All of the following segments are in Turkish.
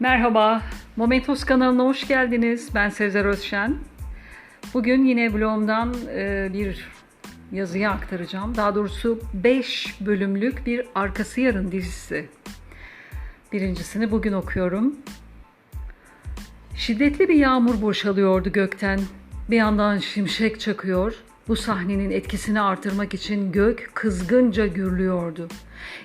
Merhaba, Momentos kanalına hoş geldiniz. Ben Sezer Özşen. Bugün yine blogumdan e, bir yazıyı aktaracağım. Daha doğrusu 5 bölümlük bir Arkası Yarın dizisi. Birincisini bugün okuyorum. Şiddetli bir yağmur boşalıyordu gökten. Bir yandan şimşek çakıyor. Bu sahnenin etkisini artırmak için gök kızgınca gürlüyordu.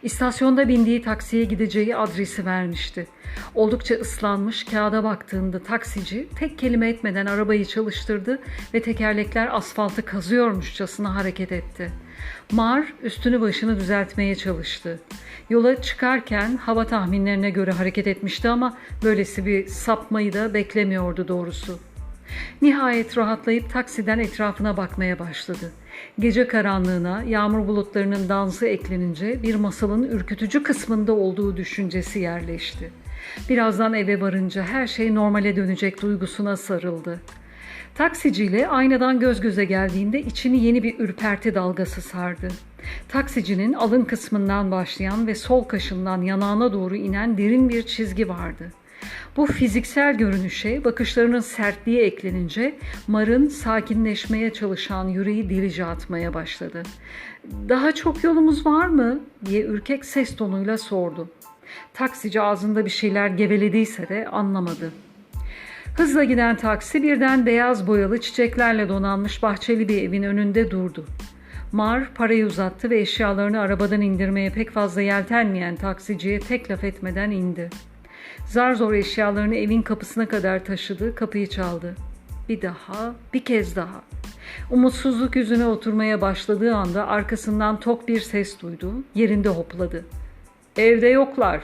İstasyonda bindiği taksiye gideceği adresi vermişti. Oldukça ıslanmış kağıda baktığında taksici tek kelime etmeden arabayı çalıştırdı ve tekerlekler asfaltı kazıyormuşçasına hareket etti. Mar üstünü başını düzeltmeye çalıştı. Yola çıkarken hava tahminlerine göre hareket etmişti ama böylesi bir sapmayı da beklemiyordu doğrusu. Nihayet rahatlayıp taksiden etrafına bakmaya başladı. Gece karanlığına yağmur bulutlarının dansı eklenince bir masalın ürkütücü kısmında olduğu düşüncesi yerleşti. Birazdan eve varınca her şey normale dönecek duygusuna sarıldı. Taksiciyle aynadan göz göze geldiğinde içini yeni bir ürperti dalgası sardı. Taksicinin alın kısmından başlayan ve sol kaşından yanağına doğru inen derin bir çizgi vardı. Bu fiziksel görünüşe bakışlarının sertliği eklenince Mar'ın sakinleşmeye çalışan yüreği delice atmaya başladı. Daha çok yolumuz var mı? diye ürkek ses tonuyla sordu. Taksici ağzında bir şeyler gevelediyse de anlamadı. Hızla giden taksi birden beyaz boyalı çiçeklerle donanmış bahçeli bir evin önünde durdu. Mar parayı uzattı ve eşyalarını arabadan indirmeye pek fazla yeltenmeyen taksiciye tek laf etmeden indi. Zar zor eşyalarını evin kapısına kadar taşıdı, kapıyı çaldı. Bir daha, bir kez daha. Umutsuzluk yüzüne oturmaya başladığı anda arkasından tok bir ses duydu, yerinde hopladı. Evde yoklar.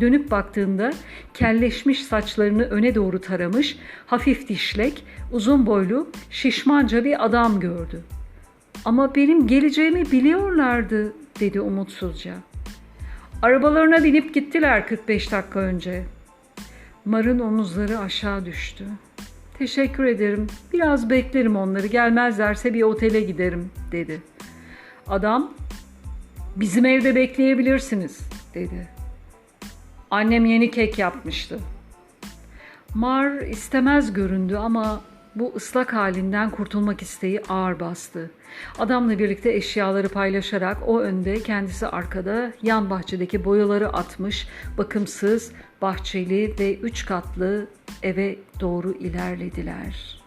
Dönüp baktığında kelleşmiş saçlarını öne doğru taramış, hafif dişlek, uzun boylu, şişmanca bir adam gördü. Ama benim geleceğimi biliyorlardı, dedi umutsuzca. Arabalarına binip gittiler 45 dakika önce. Mar'ın omuzları aşağı düştü. Teşekkür ederim. Biraz beklerim onları. Gelmezlerse bir otele giderim, dedi. Adam, bizim evde bekleyebilirsiniz, dedi. Annem yeni kek yapmıştı. Mar istemez göründü ama bu ıslak halinden kurtulmak isteği ağır bastı. Adamla birlikte eşyaları paylaşarak o önde, kendisi arkada yan bahçedeki boyaları atmış, bakımsız, bahçeli ve üç katlı eve doğru ilerlediler.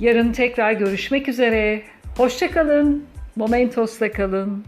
Yarın tekrar görüşmek üzere. Hoşçakalın. Momentos'ta kalın.